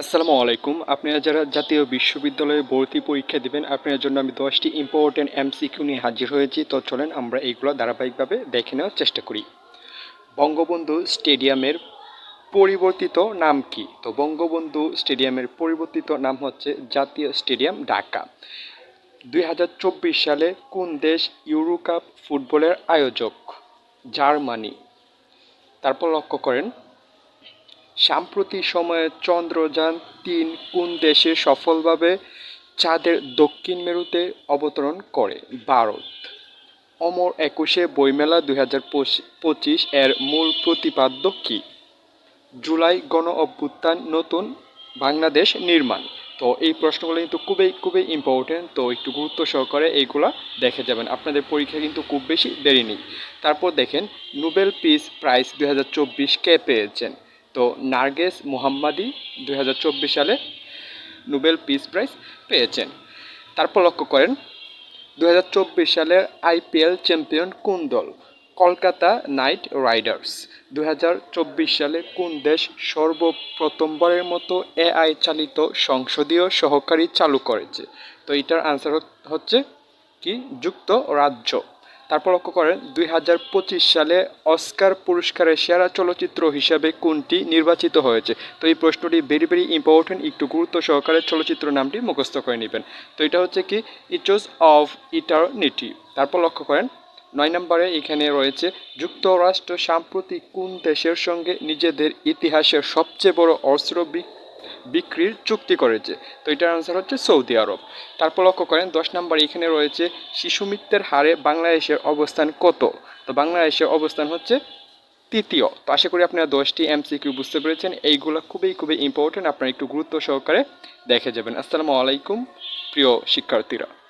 আসসালামু আলাইকুম। আপনারা যারা জাতীয় বিশ্ববিদ্যালয়ে ভর্তি পরীক্ষা দেবেন আপনার জন্য আমি দশটি ইম্পর্টেন্ট এমসিকিউ নিয়ে হাজির হয়েছি। তো চলেন আমরা এইগুলো ধারাবাহিকভাবে দেখে নেওয়ার চেষ্টা করি। বঙ্গবন্ধু স্টেডিয়ামের পরিবর্তিত নাম কি? তো বঙ্গবন্ধু স্টেডিয়ামের পরিবর্তিত নাম হচ্ছে জাতীয় স্টেডিয়াম ঢাকা। দুই হাজার চব্বিশ সালে কোন দেশ ইউরো কাপ ফুটবলের আয়োজক? জার্মানি। তারপর লক্ষ্য করেন সাম্প্রতিক সময়ে চন্দ্রযান তিন কোন দেশে সফলভাবে চাঁদের দক্ষিণ মেরুতে অবতরণ করে? ভারত। অমর একুশে বইমেলা দুই হাজার পঁচিশ এর মূল প্রতিপাদ্য কী? জুলাই গণ অভ্যুত্থান নতুন বাংলাদেশ নির্মাণ। তো এই প্রশ্নগুলো কিন্তু খুবই খুবই ইম্পর্টেন্ট তো একটু গুরুত্ব সহকারে এইগুলা দেখে যাবেন। আপনাদের পরীক্ষা কিন্তু খুব বেশি দেরি নেই। তারপর দেখেন, নোবেল পিস প্রাইজ দুই হাজার চব্বিশ কে পেয়েছেন? তো নার্গেস মোহাম্মদি দুই সালে নোবেল পিস প্রাইজ পেয়েছেন। তারপর লক্ষ্য করেন দু সালের আইপিএল চ্যাম্পিয়ন কোন দল? Kolkata Knight Riders. দু হাজার চব্বিশ সালে কোন দেশ সর্বপ্রথমবারের মতো এআই চালিত সংসদীয় সহকারী চালু করেছে? তো এটার আনসার হচ্ছে কি? যুক্তরাজ্য। তারপর লক্ষ্য করেন, দুই হাজার পঁচিশ সালে অস্কার পুরস্কারের সেরা চলচ্চিত্র হিসাবে কোনটি নির্বাচিত হয়েছে? তো এই প্রশ্নটি ভেরি ভেরি ইম্পর্টেন্ট একটু গুরুত্ব সহকারে চলচ্চিত্র নামটি মুখস্থ করে নেবেন। তো এটা হচ্ছে কি? ইচোস অফ ইটারনিটি তারপর লক্ষ্য করেন, নয় নম্বরে এখানে রয়েছে, যুক্তরাষ্ট্র সাম্প্রতিক কোন দেশের সঙ্গে নিজেদের ইতিহাসের সবচেয়ে বড় অস্ত্র বিক্রির চুক্তি করেছে। তো এটার আনসার হচ্ছে সৌদি আরব। তারপর লক্ষ্য করেন, দশ নম্বর এখানে রয়েছে, শিশু মৃত্যুর হারে বাংলাদেশের অবস্থান কত? তো বাংলাদেশের অবস্থান হচ্ছে তৃতীয়। তো আশা করি আপনারা দশটি এমসিকিউ বুঝতে পেরেছেন। এইগুলো খুবই খুবই ইম্পর্টেন্ট আপনারা একটু গুরুত্ব সহকারে দেখে যাবেন। আসসালামু আলাইকুম, প্রিয় শিক্ষার্থীরা।